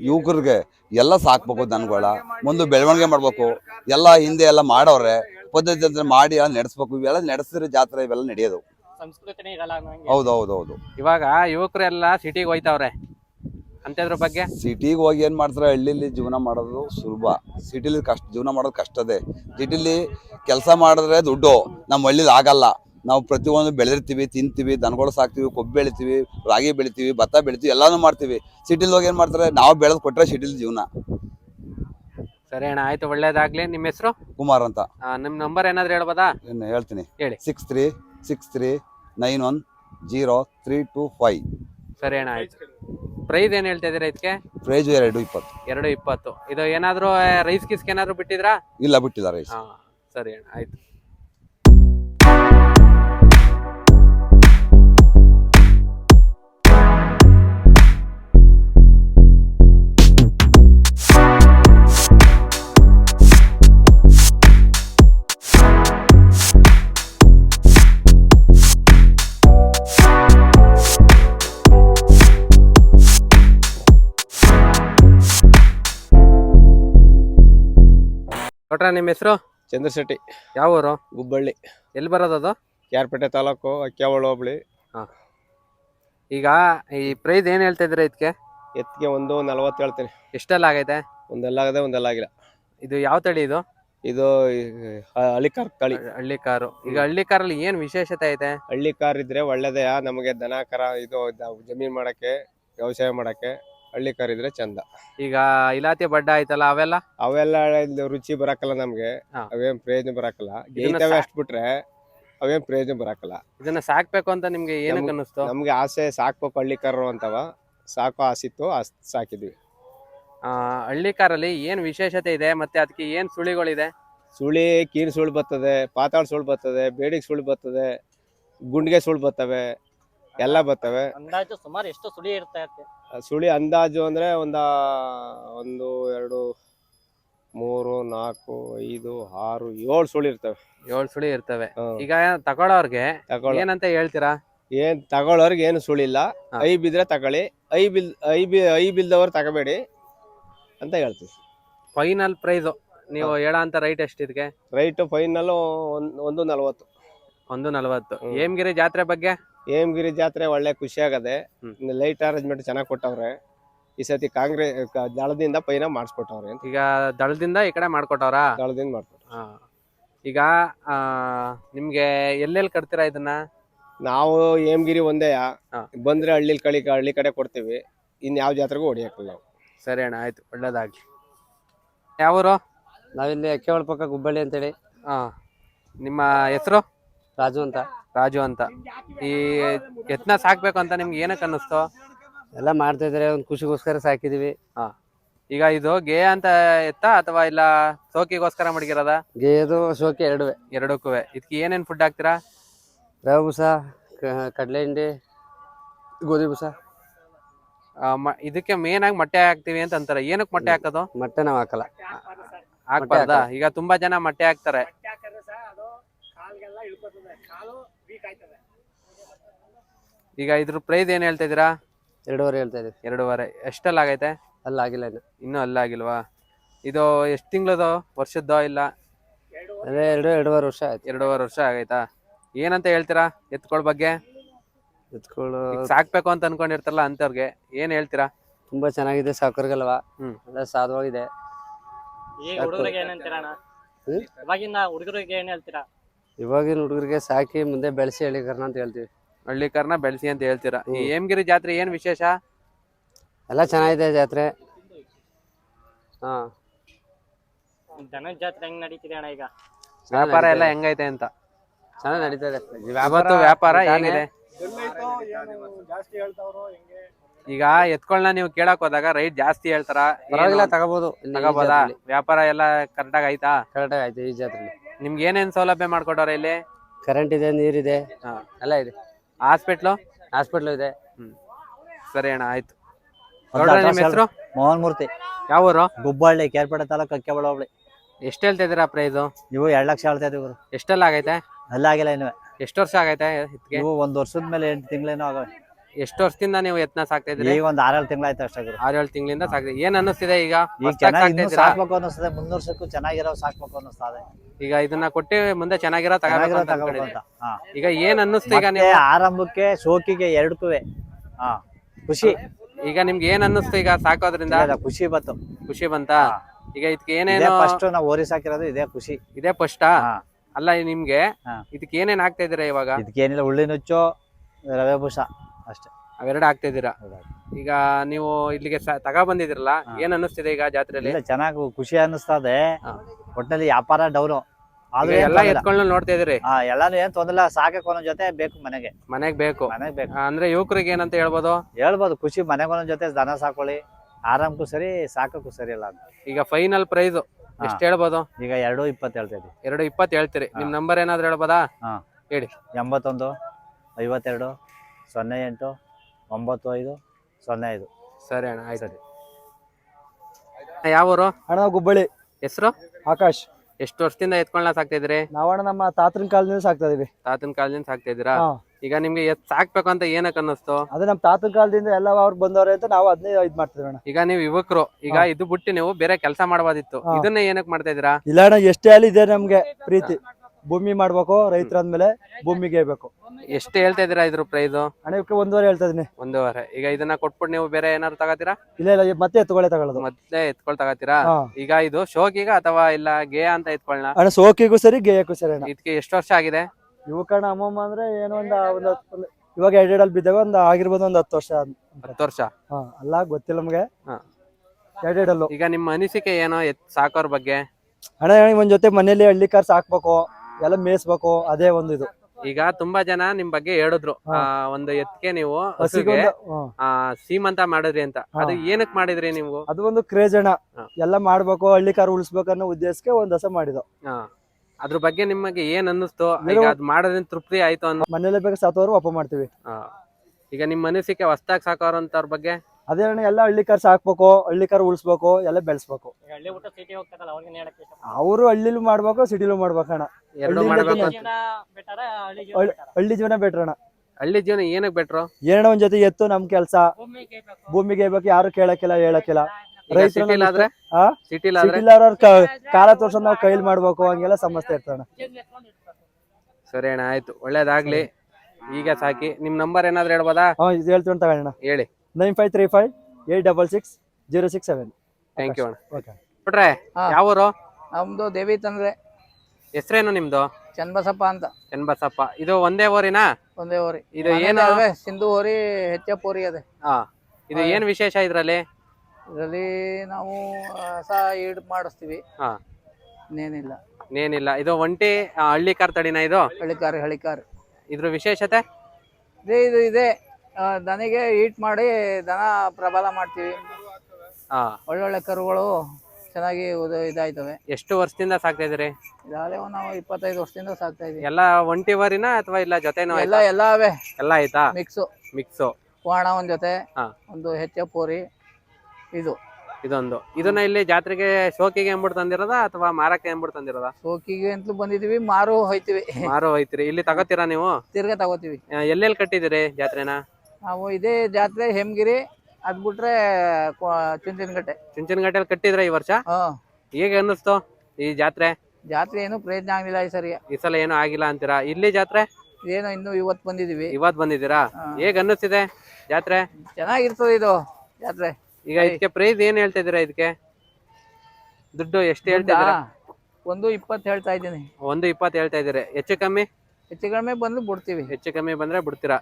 ಯುವಕರಿಗೆ ಎಲ್ಲ ಸಾಕ್ಬೇಕು ದನಗಳ ಮುಂದೆ ಬೆಳವಣಿಗೆ ಮಾಡ್ಬೇಕು. ಎಲ್ಲ ಹಿಂದೆ ಎಲ್ಲ ಮಾಡೋರೆ. ಪದ್ಧತಿ ಅಂದ್ರೆ ಮಾಡಿ ಅಲ್ಲಿ ನಡೆಸ್ಬೇಕು. ಇವೆಲ್ಲ ನಡೆಸಿದ್ರೆ ಜಾತ್ರೆ ಇವೆಲ್ಲ ನಡೆಯೋದು. ಸಂಸ್ಕೃತಿನೇ ಇರಲ್ಲ ನಂಗೆ ಹೌದು ಹೌದು ಹೌದು. ಇವಾಗ ಯುವಕರೆಲ್ಲ ಸಿಟಿಗೆ ಹೋಯ್ತಾವ್ರೆ. ಅಂತದ್ರ ಬಗ್ಗೆ? ಸಿಟಿಗೆ ಹೋಗಿ ಏನ್ ಮಾಡ್ತಾರೆ? ಹಳ್ಳಿಲಿ ಜೀವನ ಮಾಡೋದು ಸುಲಭ. ಸಿಟಿಲಿ ಕಷ್ಟ ಜೀವನ ಮಾಡೋದು ಕಷ್ಟದೇ ಸಿಟಿಲಿ ಕೆಲಸ ಮಾಡಿದ್ರೆ ದುಡ್ಡು. ನಮ್ಮ ಹಳ್ಳಿಲಿ ಆಗಲ್ಲ. ನಾವು ಪ್ರತಿಯೊಂದು ಬೆಳೆದಿರ್ತೀವಿ ತಿಂತೀವಿ ದನಗಳು ಸಾಕ್ತಿವಿ ಕೊಬ್ಬು ಬೆಳಿತೀವಿ ರಾಗಿ ಬೆಳಿತೀವಿ ಭತ್ತ ಬೆಳಿತೀವಿ ಎಲ್ಲಾನು ಮಾಡ್ತೀವಿ. ಸಿಟಿಲಿ ಹೋಗಿ ಏನ್ ಮಾಡ್ತಾರೆ? ನಾವು ಬೆಳೆದು ಕೊಟ್ಟರೆ ಸಿಟಿಲಿ ಜೀವನ. ಸರಿ ಅಣ್ಣ ಆಯ್ತು ಒಳ್ಳೇದಾಗ್ಲಿ. ನಿಮ್ಮ ಹೆಸರು? ಕುಮಾರ್ ಅಂತ. ನಿಮ್ ನಂಬರ್ ಏನಾದ್ರು ಹೇಳ್ಬೋದಾ? ಇನ್ನು ಹೇಳ್ತೀನಿ. ಹೇಳಿ. Six three six three nine one zero three two five. ಸರಿ ಅಣ್ಣ ಆಯ್ತು. ಪ್ರೈಸ್ ಏನ್ ಹೇಳ್ತಾ ಇದೀರಾ ಇದಕ್ಕೆ? ಪ್ರೈಸ್ ಎರಡು ಇಪ್ಪತ್ತು. ಎರಡು ಇಪ್ಪತ್ತು. ಇದು ಏನಾದ್ರು ರೈಸ್ ಕಿಸ್ಕ್ ಏನಾದ್ರು ಬಿಟ್ಟಿದ್ರಾ? ಇಲ್ಲ ಬಿಟ್ಟಿದ್ದಾರೆ ಹಾ ಸರಿ ಅಣ್ಣ ಆಯ್ತು. ಕೊಟ್ರ ನಿಮ್ಮ ಹೆಸರು? ಚಂದ್ರಶೆಟ್ಟಿ ಯಾವ ಊರು? ಗುಬ್ಬಳ್ಳಿ ಎಲ್ಲಿ ಬರೋದದು ಕ್ಯಾರ್ಪೇಟೆ ತಾಲೂಕು ಅಕ್ಕಿಯವಳು ಹೋಬಳಿ. ಈಗ ಈ ಪ್ರೈಸ್ ಏನ್ ಹೇಳ್ತಾ ಇದ್ದೀರಾ ಇದಕ್ಕೆ? ಎತ್ತಿಗೆ ಒಂದು ನಲವತ್ತು ಹೇಳ್ತೀನಿ. ಎಷ್ಟೆಲ್ಲ ಆಗೈತೆ? ಒಂದೆಲ್ಲ ಆಗದೆ ಒಂದೆಲ್ಲ ಆಗಿಲ್ಲ. ಇದು ಯಾವ ತಳಿ ಇದು? ಇದು ಹಳ್ಳಿ ಕಾರ್ ತಳಿ. ಹಳ್ಳಿ ಕಾರು ಈಗ ಹಳ್ಳಿ ಕಾರಲ್ಲಿ ಏನ್ ವಿಶೇಷತೆ ಐತೆ? ಹಳ್ಳಿ ಕಾರ್ ಇದ್ರೆ ಒಳ್ಳೇದೇ ನಮಗೆ ದನ ಕರ ಇದು ಜಮೀನ್ ಮಾಡಕ್ಕೆ ವ್ಯವಸಾಯ ಮಾಡಕ್ಕೆ. ಹಳ್ಳಿ ಕರಿದ್ರೆ ಚಂದ. ಈಗ ಇಲಾತಿ ಬಡ್ಡ ಆಯ್ತಲ್ಲ ಅವೆಲ್ಲ? ಅವೆಲ್ಲ ಇದು ರುಚಿ ಬರಕಲ್ಲ ನಮ್ಗೆ. ಹಾ. ಅವೇನ್ ಪ್ರಯೋಜನ ಬರಕಲ್ಲ. ಇದನ್ನ ಅಷ್ಟು ಅಷ್ಟ್ ಬಿಟ್ರೆ ಅವೇನ್ ಪ್ರಯೋಜನ ಬರಕಲ್ಲ. ಇದನ್ನ ಸಾಕ್ಬೇಕು ಅಂತ ನಿಮ್ಗೆ ಏನಕ್ಕೆ ನಮ್ಗ್- ಅನ್ನಿಸ್ತು? ನಮ್ಗೆ ಆಸೆ ಸಾಕ್ಬೇಕು ಹಳ್ಳಿ ಕರ್ರು ಅಂತವ. ಸಾಕೋ ಆಸಿತ್ತು ಇತ್ತು ಸಾಕಿದ್ವಿ. ಆ, ಹಳ್ಳಿ ಕಾರಲ್ಲಿ ಏನ್ ವಿಶೇಷತೆ ಇದೆ ಮತ್ತೆ ಅದಕ್ಕೆ ಏನ್ ಸುಳಿಗಳಿದೆ? ಸುಳಿ ಕೀನ್ ಸುಳ್ಳು ಬರ್ತದೆ ಪಾತಾಳ ಸುಳ್ಳು ಬರ್ತದೆ ಬೇಡಿಗೆ ಸುಳ್ಳು ಬರ್ತದೆ ಗುಂಡಿಗೆ ಸುಳ್ಳು ಬರ್ತವೆ. ಎಲ್ಲ ಬರ್ತವೆ. ಅಂದಾಜು ಸುಮಾರು ಎಷ್ಟು ಸುಳಿ ಇರ್ತಾ ಇರುತ್ತೆ ಸುಳಿ ಅಂದಾಜು ಅಂದ್ರೆ ಒಂದ ಒಂದು ಎರಡು ಮೂರು ನಾಲ್ಕು ಐದು ಆರು ಏಳು ಸುಳಿ ಇರ್ತವೆ. ಏಳು ಸುಳಿ ಇರ್ತವೆ. ಹ್ಮ್. ಈಗ ತಗೊಳ್ಳೋರ್ಗೆ ತಗೊಳ್ಳೋ ಏನಂತ ಹೇಳ್ತೀರಾ? ಏನ್ ತಗೊಳ್ಳೋರ್ಗೆ ಏನು ಸುಳಿ ಇಲ್ಲ. ಐ ಬಿದ್ರೆ ತಗೊಳ್ಳಿ. ಐ ಬಿಲ್ ಐ ಬಿ ಐ ಬಿಲ್ದವ್ರು ತಗೋಬೇಡಿ ಅಂತ ಹೇಳ್ತೀವಿ. Final price. ನೀವು ಹೇಳೋ ಅಂತ ರೈಟ್ ಎಷ್ಟು ಇದಕ್ಕೆ ರೈಟ್ ಫೈನಲ್ ಒಂದು ನಲವತ್ತು. ಒಂದು ನಲ್ವತ್ತು. ಏಮ್ಗಿರಿ ಹೇಮಗಿರಿ ಜಾತ್ರೆ ಬಗ್ಗೆ? ಹೇಮಗಿರಿ ಜಾತ್ರೆ ಒಳ್ಳೆ ಖುಷಿ ಆಗದೆ ಲೈಟ್ ಅರೇಂಜ್ಮೆಂಟ್ ಚೆನ್ನಾಗಿ ಕೊಟ್ಟವ್ರೆ. ಈ ಸತಿ ಕಾಂಗ್ರೆಸ್ ಕ- ದಳದಿಂದ ಪೈನ ಮಾಡಿಸ್ಕೊಟ್ಟವ್ರೆ ಅಂತ. ಈಗ ದಳದಿಂದ ಈ ಕಡೆ ಮಾಡ್ಕೊಟ್ಟವ್ರ? ದಳದಿಂದ ಮಾಡ್ಕೊಟ್ರು ಈಗ ಆ, ನಿಮ್ಗೆ ಎಲ್ಲೆಲ್ಲಿ ಕಟ್ತೀರಾ ಇದನ್ನ? ನಾವು ಹೇಮಗಿರಿ ಒಂದೇ ಹಾ. ಬಂದ್ರೆ ಹಳ್ಳಿ ಕಳಿ ಹಳ್ಳಿ ಕಡೆ ಕೊಡ್ತೀವಿ. ಇನ್ ಯಾವ ಜಾತ್ರೆಗೂ ಹೊಡಿಯಕ್ಕಿಲ್ಲ ನಾವು. ಸರಿ ಅಣ್ಣ ಆಯ್ತು. ಒಳ್ಳೇದಾಗ್ಲಿ. ಯಾವೂರು? ನಾವಿಲ್ಲಿ ಅಕ್ಕಿಯಾವಳ ಪಕ್ಕ ಗುಬ್ಬಳ್ಳಿ ಅಂತೇಳಿ. ಹಾ. ನಿಮ್ಮ ಹೆಸರು? ರಾಜು ಅಂತ. ರಾಜು ಅಂತ. ಈ ಎತ್ನ ಸಾಕ್ಬೇಕು ಅಂತ ನಿಮ್ಗೆ ಏನಕ್ಕೆ ಅನ್ನಿಸ್ತು? ಎಲ್ಲ ಮಾಡ್ತಾ ಇದ್ರೆ ಒಂದು ಖುಷಿಗೋಸ್ಕರ ಸಾಕಿದೀವಿ. ಈಗ ಇದು ಗೇ ಅಂತ ಎತ್ತ ಅಥವಾ ಇಲ್ಲ ಸೋಕಿಗೋಸ್ಕರ ಮಡಗಿರೋದ? ಗೇದು ಶೋಕಿ ಎರಡುವೆ. ಎರಡಕ್ಕೂ ಇದಕ್ಕೆ ಏನೇನ್ ಫುಡ್ ಹಾಕ್ತೀರಾ? ರವೆ ಬುಸ ಕಡಲೆ ಹಿಂಡಿ ಗೋಧಿ ಬೂಸ. ಆ, ಮ- ಇದಕ್ಕೆ ಮೇನ್ ಆಗಿ ಮೊಟ್ಟೆ ಹಾಕ್ತಿವಿ ಅಂತ ಅಂತಾರೆ. ಏನಕ್ಕೆ ಮೊಟ್ಟೆ ಹಾಕೋದು? ಮೊಟ್ಟೆ ನಾವು ಹಾಕಲ್ಲ. ಹಾಕ್ಬಾರ್ದಾ? ಈಗ ತುಂಬಾ ಜನ ಮೊಟ್ಟೆ ಹಾಕ್ತಾರೆ. ಈಗ ಇದ್ರ ಪ್ರೈಸ್ ಏನ್ ಹೇಳ್ತಾ ಇದೀರಾ ಎರಡೂವರೆ ಹೇಳ್ತಾ ಇದೀವಿ ಎರಡೂವರೆ. ಎಷ್ಟಲ್ಲ ಆಗೈತೆ? ಅಲ್ಲ ಆಗಿಲ್ಲ ಇನ್ನು. ಇನ್ನೂ ಅಲ್ಲ ಆಗಿಲ್ವಾ ಇದು ಎಷ್ಟು ತಿಂಗಳದು? ವರ್ಷದ್ದೋ ಇಲ್ಲ? ಅದೇ ಎರಡು ಎರಡೂವರೆ ವರ್ಷ ಆಯ್ತು. ಎರಡೂವರೆ ವರ್ಷ ಆಗೈತಾ? ಏನಂತ ಹೇಳ್ತೀರಾ ಎತ್ಕೊಳ್ ಬಗ್ಗೆ? ಎತ್ಕೊಳ್ಳು ಈಗ ಸಾಕ್ಬೇಕು ಅಂತ ಅನ್ಕೊಂಡಿರ್ತಾರಲ್ಲ ಅಂತವ್ರಿಗೆ ಏನ್ ಹೇಳ್ತೀರಾ? ತುಂಬಾ ಚೆನ್ನಾಗಿದೆ ಸಾಕರ್ಗಲ್ವಾ? ಹ್ಮ್. ಎಲ್ಲ ಸಾಧವಾಗಿದೆ ಈಗ ಹುಡುಗರಿಗೆ ಏನ್ ಹೇಳ್ತೀರಾ ಅಣ್ಣ? ಹ್ಮ್? ಇವಾಗಿನ ಹುಡುಗರಿಗೆ ಏನ್ ಹೇಳ್ತೀರಾ? ಇವಾಗಿನ ಹುಡುಗರಿಗೆ ಸಾಕಿ ಮುಂದೆ ಬೆಳೆಸಿ ಹೇಳಿಕರ್ನ ಅಂತ ಹೇಳ್ತೀವಿ. ಹಳ್ಳಿಕರ್ನ ಬೆಳೆಸಿ ಅಂತ ಹೇಳ್ತೀರಾ? ಈ ಹೇಮಗಿರಿ ಜಾತ್ರೆ ಏನು ವಿಶೇಷ? ಎಲ್ಲ ಚೆನ್ನಾಗಿದೆ ಜಾತ್ರೆ. ಹಾಂ. ದನದ ಜಾತ್ರೆ ಹೆಂಗ್ ನಡೀತಿದೆ ಅಣ್ಣ ಈಗ? ವ್ಯಾಪಾರ ಎಲ್ಲ ಹೆಂಗೈತೆ ಅಂತ? ಚೆನ್ನಾಗಿ ನಡೀತಾ ಇದೆ. ಇವತ್ತು ವ್ಯಾಪಾರ. ಹೇಗಿದೆ ಈಗ ಎತ್ಕೊಳ್ಳ ನೀವು ಕೇಳಕ್ ಹೋದಾಗ ರೈಟ್ ಜಾಸ್ತಿ ಹೇಳ್ತಾರ? ಪರವಾಗಿಲ್ಲ ತಗೋಬಹುದು ತಗೋಬೋದಾ. ವ್ಯಾಪಾರ ಎಲ್ಲ ಕರೆಕ್ಟಾಗಿ ಆಯ್ತಾ? ಕರೆಕ್ಟಾಗಿ ಆಯ್ತು ಈ ಜಾತ್ರೆಲಿ. ನಿಮ್ಗೆ ಏನೇನ್ ಸೌಲಭ್ಯ ಮಾಡ್ಕೊಟ್ಟವ್ರೆ ಇಲ್ಲಿ? ಕರೆಂಟ್ ಇದೆ ನೀರಿದೆ. ಹಾ. ಎಲ್ಲ ಇದೆ. ಹಾಸ್ಪಿಟ್ಲು ಹಾಸ್ಪಿಟ್ಲ್ ಇದೆ. ಸರಿ ಅಣ್ಣ ಆಯ್ತು. ನೋಡ್ರಿ ನಿಮ್ಮ ಹೆಸರು? ಮೋಹನ್ ಮೂರ್ತಿ. ಯಾವ ಊರು? ಗುಬ್ಬಳ್ಳಿ ಕೇರ್ಪೇಟೆ ತಾಲೂಕು ಅಕ್ಕೆಬಳ ಹೋಬಳಿ ಎಷ್ಟ್ ಹೇಳ್ತಾ ಇದೀರಾ ಪ್ರೈಸು ಇವು ಎರಡ್ ಲಕ್ಷ ಹೇಳ್ತಾ ಇದ್ದೀವಿ ಎಷ್ಟೆಲ್ಲ ಆಗೈತೆ? ಅಲ್ಲ ಆಗಿಲ್ಲ ಇನ್ನು ಎಷ್ಟು ವರ್ಷ ಆಗೈತೆ ಇದಕ್ಕೆ ಇವು ಒಂದ್ ವರ್ಷದ ಮೇಲೆ ಎಂಟು ತಿಂಗಳೇನೋ ಆಗವೆ. ಎಷ್ಟು ವರ್ಷದಿಂದ ನೀವು ಯತ್ನ ಸಾಕ್ತಾ ಇದ್ರಿ ಈಗ ಒಂದ್ ಆರೇಳು ತಿಂಗಳಾಯ್ತು ಅಷ್ಟೇ ಗುರು. ಆರೇಳು ತಿಂಗಳಿಂದ ಸಾಕ್ತಾ ಏನ್ ಅನ್ನಿಸ್ತಿದೆ ಈಗ? ಈಗ ಹೊಸ್ದಾಗ್ ಚೆನ್ನಾಗಿ ಸಾಕ್ತಾ ಇನ್ನೂ ಇದ್ದೀರಾ? ಸಾಕ್ಬೇಕು ಅನ್ನಿಸ್ತದೆ ಚೆನ್ನಾಗಿರೋ ಸಾಕ್ಬೇಕು ಅನ್ನಿಸ್ತದೆ ಈಗ ಇದನ್ನ ಕೊಟ್ಟಿ ಮುಂದೆ ಚೆನ್ನಾಗಿರೋ ತಗೋಬೇಕು ಚೆನ್ನಾಗಿರೋ ಅಂತ ತಗೋಬೇಕು ಅನ್ಕೊಂಡಿದ್ದೀರಾ? ಅಂತ ಹಾ. ಈಗ ಏನ್ ಅನ್ನಿಸ್ತು ಈಗ ಮತ್ತೆ ನೀವು? ಆರಂಭಕ್ಕೆ ಶೋಕಿಗೆ ಎರಡಕ್ಕೂ ಹಾ. ಖುಷಿ. ಈಗ ನಿಮ್ಗೆ ಏನ್ ಅನ್ನಿಸ್ತು ಈಗ ಸಾಕೋದ್ರಿಂದ? ಖುಷಿ ಬಂತು. ಖುಷಿ ಬಂತ? ಈಗ ಇದಕ್ಕೆ ಇದೇ ಏನೇನು ಫಸ್ಟ್ ನಾವು ಓರಿ ಸಾಕಿರೋದು ಇದೇ ಖುಷಿ. ಇದೇ ಫಸ್ಟ್ ಹಾ. ಅಲ್ಲ ನಿಮ್ಗೆ ಹಾ. ಇದಕ್ಕೆ ಏನೇನ್ ಆಗ್ತಾ ಇದ್ದೀರಾ ಇವಾಗ? ಇದಕ್ಕೇನಿಲ್ಲ ಉಳ್ಳಿ ನುಚ್ಚು ರವೆ ಭೂಷ. ಅಷ್ಟೇ. ಅವೆರಡು ಆಗ್ತಾ ಇದೀರಾ ಈಗ ನೀವು ಇಲ್ಲಿಗೆ ತಗೋ ಬಂದಿದಿರಲ್ಲ. ಏನ್ ಅನ್ನಿಸ್ತಿದೆ ಈಗ ಜಾತ್ರೆಯಲ್ಲಿ? ಚೆನ್ನಾಗಿ ಖುಷಿ ಅನ್ನಿಸ್ತದೆ ಹಾ. ಒಟ್ಟಿನಲ್ಲಿ ವ್ಯಾಪಾರ ಡೌನು. ಆದ್ರೆ ಎಲ್ಲ. ಎತ್ಕೊಳ್ಳ ನೋಡ್ತಾ ಇದೀರಿ ಎಲ್ಲಾನು ಏನ್ ತೊಂದ್ರೆ ಒಂದೊಂದ್ ಜೊತೆ ಬೇಕು ಮನೆಗೆ. ಮನೆಗ್ ಬೇಕು. ಮನೆಗ್ ಬೇಕು. ಅಂದ್ರೆ ಯುವಕರಿಗೆ ಏನಂತ ಹೇಳ್ಬೋದು? ಹೇಳ್ಬೋದು ಖುಷಿ ಮನೆಗೆ ಒಂದೊಂದ್ ಜೊತೆ ದನ ಸಾಕೊಳ್ಳಿ. ಆರಾಮಕ್ಕೂ ಸರಿ ಸಾಕಕ್ಕೂ ಸರಿ ಇಲ್ಲ ಈಗ ಫೈನಲ್ ಪ್ರೈಸ್ ಎಷ್ಟ್ ಹೇಳ್ಬೋದು? ಈಗ ಎರಡು ಇಪ್ಪತ್ತು ಹೇಳ್ತಾ ಎರಡು ಇಪ್ಪತ್ತು ಹೇಳ್ತೀರಿ. ನಿಮ್ ನಂಬರ್ ಏನಾದ್ರು ಹೇಳ್ಬೋದಾ? ಹಾ. ಹೇಳಿ. ಎಂಬತ್ತೊಂದು ಐವತ್ತೆರಡು ಸೊನ್ನೆ ಎಂಟು ಒಂಬತ್ತು ಐದು ಸೊನ್ನೆ ಐದು ಸರಿ ಅಣ್ಣ ಆಯ್ತು. ಸರಿ. ಯಾವ ಊರು? ಅಣ್ಣ ಗುಬ್ಬಳ್ಳಿ. ಹೆಸರು? ಆಕಾಶ್. ಎಷ್ಟು ವರ್ಷದಿಂದ ಎತ್ಕೊಳ್ಳ ಸಾಕ್ತಿದ್ರಿ ನಾವಣ್ಣ ನಮ್ಮ ತಾತನ ಕಾಲದಿಂದ ಸಾಕ್ತಾ ಇದೀವಿ. ತಾತನ ಕಾಲದಿಂದ ಸಾಕ್ತಾ ಇದ್ದೀರಾ? ಹಾ. ಈಗ ನಿಮ್ಗೆ ಎತ್ ಸಾಕ್ಬೇಕು ಅಂತ ಏನಕ್ಕೆ ಅನ್ನಿಸ್ತು? ಅದೇ ನಮ್ಮ ತಾತನ ಕಾಲದಿಂದ ಎಲ್ಲ ಅವ್ರು ಬಂದವ್ರೆ ಅಂತ ನಾವು ಅದನ್ನೇ ಇದ್ ಮಾಡ್ತೀವಿ ಅಣ್ಣ. ಈಗ ನೀವು ಯುವಕರು ಈಗ ಇದು ಬಿಟ್ಟು ನೀವು ಬೇರೆ ಕೆಲಸ ಮಾಡಬಹುದಿತ್ತು ಇದನ್ನ ಇದನ್ನೇ ಏನಕ್ಕೆ ಮಾಡ್ತಾ ಇದೀರಾ ಇಲ್ಲ ಅಣ್ಣ ಎಷ್ಟೇ ಅಲ್ಲಿ ಇದೆ ನಮ್ಗೆ ಪ್ರೀತಿ. ಭೂಮಿ ಮಾಡ್ಬೇಕು ರೈತರಾದ್ಮೇಲೆ ಭೂಮಿಗೆ ಬೇಕು ಎಷ್ಟು ಹೇಳ್ತಾ ಇದೀರಾ ಇದ್ರ ಪ್ರೈಸ್? ಅಣ್ಣ ಇವಕ್ಕೆ ಒಂದೂವರೆ ಹೇಳ್ತಾ ಇದೀನಿ. ಒಂದೂವರೆ. ಈಗ ಇದನ್ನ ಕೊಟ್ಬಿಟ್ಟು ನೀವು ಬೇರೆ ಏನಾದ್ರು ತಗೋತೀರಾ? ಇಲ್ಲ ಇಲ್ಲ ಮತ್ತೆ ಎತ್ಕೊಳ್ಳೆ ತಗೊಳ್ಳೋದು. ಮತ್ತೆ ಎತ್ಕೊಳ್ ತಗೋತೀರಾ? ಹಾ. ಈಗ ಇದು ಶೋಕಿಗ ಅಥವಾ ಇಲ್ಲ ಗೇ ಅಂತ ಎತ್ಕೊಳ್ಳ ಅಣ್ಣ ಶೋಕಿಗೂ ಸರಿ ಗೇಯಕ್ಕೂ ಸರಿ ಅಣ್ಣ. ಇದಕ್ಕೆ ಎಷ್ಟು ವರ್ಷ ಆಗಿದೆ? ಯುವಕಣ್ಣ ಅಮ್ಮಮ್ಮ ಅಂದ್ರೆ ಏನೋ ಒಂದು ಒಂದು ಒಂದು- ಇವಾಗ ಎರಡೆರಡಲ್ಲಿ ಬಿದ್ದಾಗ ಒಂದು ಆಗಿರ್ಬೋದು ಒಂದ್ ಹತ್ತು ವರ್ಷ ಆದ್- ಹತ್ತು ವರ್ಷ? ಹಾ ಅಲ್ಲ ಗೊತ್ತಿಲ್ಲ ನಮ್ಗೆ. ಹಾ. ಎರಡೆರಡಲ್ಲು ಈಗ ನಿಮ್ಮ ಅನಿಸಿಕೆ ಏನೋ ಎತ್ ಸಾಕೋರ್ ಬಗ್ಗೆ? ಅಣ್ಣ ನನಗೆ ಒಂದ್ ಜೊತೆ ಮನೇಲಿ ಹಳ್ಳಿ ಕಾರ್ ಸಾಕ್ಬೇಕು. ಎಲ್ಲ ಮೇಯಿಸ್ಬೇಕು ಅದೇ ಒಂದು ಇದು ಈಗ ತುಂಬಾ ಜನ ನಿಮ್ ಬಗ್ಗೆ ಹೇಳಿದ್ರು ಆ, ಒಂದು ಎತ್ತಿಗೆ ನೀವು ಹಸಿಗೆ ಹಸಿಗೊಂದು ಹ್ಮ್. ಆ, ಸೀಮಂತ ಮಾಡಿದ್ರಿ ಅಂತ. ಅದು ಏನಕ್ ಮಾಡಿದ್ರಿ ನೀವು ಅದು ಒಂದು ಕ್ರೇಜ್ ಅಣ್ಣ ಹಾ. ಎಲ್ಲ ಮಾಡ್ಬೇಕು ಹಳ್ಳಿ ಕಾರ್ ಉಳಿಸ್ಬೇಕು ಅನ್ನೋ ಉದ್ದೇಶಕ್ಕೆ ಒಂದ್ ಹಸ ಮಾಡಿದ್ದು. ಅದ್ರ ಬಗ್ಗೆ ನಿಮಗೆ ಏನ್ ಅನ್ನಿಸ್ತು ಈಗ ಅದ್ ಮಾಡೋದ್ರಿಂದ ತೃಪ್ತಿ ಆಯ್ತು ಅನ್ನೋ ಮನೇಲೆ ಬೇಕು ಸತ್ತೋರು ಒಪ್ಪ ಮಾಡ್ತೀವಿ. ಈಗ ನಿಮ್ಮ ಹೊಸ್ತಾಗ್ ಹೊಸ್ದಾಗ್ ಸಾಕೋರಂತವ್ರ ಬಗ್ಗೆ ಅದೇ ಅಣ್ಣ ಎಲ್ಲ ಹಳ್ಳಿ ಕಾರ್ ಸಾಕ್ಬೇಕು ಹಳ್ಳಿ ಕಾರ್ ಉಳಿಸ್ಬೇಕು ಎಲ್ಲ ಬೆಳೆಸ್ಬೇಕು. ಹಳ್ಳಿ ಊಟ ಸಿಟಿ ಹೋಗ್ತಾರಲ್ಲ ಅವ್ರಿಗೆ ಹೇಳಕ್ಕೆ ಅವರು ಹಳ್ಳಿಲೂ ಮಾಡ್ಬೇಕು ಸಿಟಿಲೂ ಎರಡು ಮಾಡ್ಬೇಕು ಅಂತ. ಬೆಟರ ಹಳ್ಳಿ ಜೀವನ ಬೆಟ್ರ್ ಅಣ್ಣ. ಹಳ್ಳಿ ಜೀವನ ಏನಕ್ಕೆ ಬೆಟ್ರು? ಏನೋ ಒಂದ್ ಜೊತೆ ಎತ್ತು ನಮ್ ಕೆಲ್ಸ. ಭೂಮಿಗೆ ಬೇಕು ಯಾರು ಕೇಳಕ್ಕಿಲ್ಲ ಹೇಳಕ್ಕಿಲ್ಲ. ರೈತರು ಕಾಲ ತೋರ್ಸೋದ್ ನಾವು ಕೈಲಿ ಮಾಡ್ಬೇಕು ಹಂಗೆಲ್ಲ ಸಮಸ್ಯೆ ಇರ್ತಣ್ಣ ಸರಿ ಅಣ್ಣ ಆಯ್ತು. ಒಳ್ಳೇದಾಗ್ಲಿ. ಈಗ ಸಾಕಿ. ನಿಮ್ ನಂಬರ್ ಏನಾದ್ರು ಹೇಳ್ಬೋದಾ? ಹಾ ಇದು ಹೇಳ್ತೀವಿ ಅಂತ ತಗೊಳ್ಳೋಣ ಹೇಳಿ. Nine five three five eight double six zero six seven. Thank you ಅಣ್ಣ. ಓಕೆ ಬಿಟ್ರೆ ಹಾ. ಯಾವ ಊರು ನಮ್ದು ದೇವಿ ತಂದ್ರೆ. ಹೆಸರೇನು ನಿಮ್ದು? ಚನ್ಬಸಪ್ಪ ಅಂತ. ಚನ್ಬಸಪ್ಪ ಇದು ಒಂದೇ ಊರಿನಾ? ಒಂದೇ ಓರಿ ಇದು ಏನು? ಅದಾವೆ, ಸಿಂಧು ಹೋರಿ ಹೆಚ್ಚಪ್ಪ ಹೋರಿ ಅದೇ. ಹಾ. ಇದು ಏನ್ ವಿಶೇಷ ಇದ್ರಲ್ಲಿ? ಇದರಲ್ಲಿ ನಾವು ಹೊಸ ಈಡ್ ಮಾಡಿಸ್ತೀವಿ. ಹಾ. ಇನ್ನೇನಿಲ್ಲ. ಏನಿಲ್ಲ ಇದು ಒಂಟಿ ಆ, ಹಳ್ಳಿ ಕಾರ್ ತಡಿನ ಇದು? ಹಳಿಕಾರಿ ಹಳಿಕಾರಿ ಇದ್ರ ವಿಶೇಷತೆ? ಇದೇ ಇದು ಇದೆ. ದನಿಗೆ ಈಟ್ ಮಾಡಿ ದನ ಪ್ರಬಲ ಮಾಡ್ತೀವಿ. ಹಾ ಒಳ್ಳೊಳ್ಳೆ ಕರುಗಳು ಚೆನ್ನಾಗಿ ಉದ- ಇದಾಯ್ತವೆ. ಎಷ್ಟು ವರ್ಷದಿಂದ ಸಾಕ್ತಾ ಇದ್ರಿ ಇದಾಗಲೇ ನಾವು ಇಪ್ಪತ್ತೈದು ವರ್ಷದಿಂದ ಸಾಕ್ತಾ ಇದೀವಿ ಎಲ್ಲ ಒಂಟಿ ವರಿನಾ ಅಥವಾ ಇಲ್ಲ ಜೊತೆನೂ ಎಲ್ಲ ಆಯ್ತಾ? ಎಲ್ಲ ಅವೆ. ಎಲ್ಲ ಆಯ್ತಾ? ಮಿಕ್ಸು ಮಿಕ್ಸು ಕೋಣ ಒಂದ್ ಜೊತೆ ಹಾ. ಒಂದು ಹೆಚ್ಚೆ ಪೂರಿ ಇದು. ಇದೊಂದು. ಇದನ್ನ ಇಲ್ಲಿ ಜಾತ್ರೆಗೆ ಶೋಕಿಗೆ ಎಂಬಿಟ್ಟು ತಂದಿರೋದ ಅಥವಾ ಮಾರಕ್ಕೆ ಎಂಬಿಟ್ಟು ತಂದಿರೋದ? ಸೋಕಿಗೆ ಅಂತಲೂ ಬಂದಿದೀವಿ ಮಾರು ಹೋಯ್ತಿವಿ. ಮಾರು ಹೋಯ್ತಿರಿ. ಇಲ್ಲಿ ತಗೋತೀರಾ ನೀವು? ತಿರ್ಗಾ ತಗೋತೀವಿ. ಎಲ್ಲೆಲ್ಲಿ ಕಟ್ಟಿದಿರಿ ಜಾತ್ರೆನ? ನಾವು ಇದೇ ಜಾತ್ರೆ ಹೆಮ್ಗಿರಿ ಅದ್ ಬಿಟ್ರೆ ಚುಂಚನಗಟ್ಟೆ ಚುಂಚನಗಟ್ಟೆಲಿ ಕಟ್ಟಿದ್ರ ಈ ವರ್ಷ? ಹೇಗೆ ಅನ್ನಿಸ್ತು ಈ ಜಾತ್ರೆ? ಜಾತ್ರೆ ಏನು ಪ್ರಯತ್ನ ಆಗ್ಲಿಲ್ಲ ಈ ಸರಿ ಈ ಸಲ ಏನೂ ಆಗಿಲ್ಲ ಅಂತೀರಾ? ಇಲ್ಲಿ ಜಾತ್ರೆ? ಏನೋ ಇನ್ನು ಇವತ್ ಬಂದಿದೀವಿ. ಇವತ್ ಬಂದಿದ್ದೀರಾ. ಹೇಗ್ ಅನ್ನಿಸ್ತಿದೆ ಜಾತ್ರೆ? ಚೆನ್ನಾಗಿರ್ತದೆ ಇದು ಜಾತ್ರೆ. ಈಗ ಇದಕ್ಕೆ ಪ್ರೈಸ್ ಏನ್ ಹೇಳ್ತಾ ಇದೀರಾ ಇದಕ್ಕೆ? ದುಡ್ಡು ಎಷ್ಟು ಹೇಳ್ತಾ ಒಂದು? ಇಪ್ಪತ್ತು ಹೇಳ್ತಾ ಇದ್ದೀನಿ. ಒಂದು ಇಪ್ಪತ್ತು ಹೇಳ್ತಾ ಇದೀರಿ ಹೆಚ್ಚು ಕಮ್ಮಿ? ಹೆಚ್ಚು ಕಡಿಮೆ ಬಂದು ಬಿಡ್ತೀವಿ. ಹೆಚ್ಚು ಕಮ್ಮಿ ಬಂದ್ರೆ ಬಿಡ್ತೀರಾ?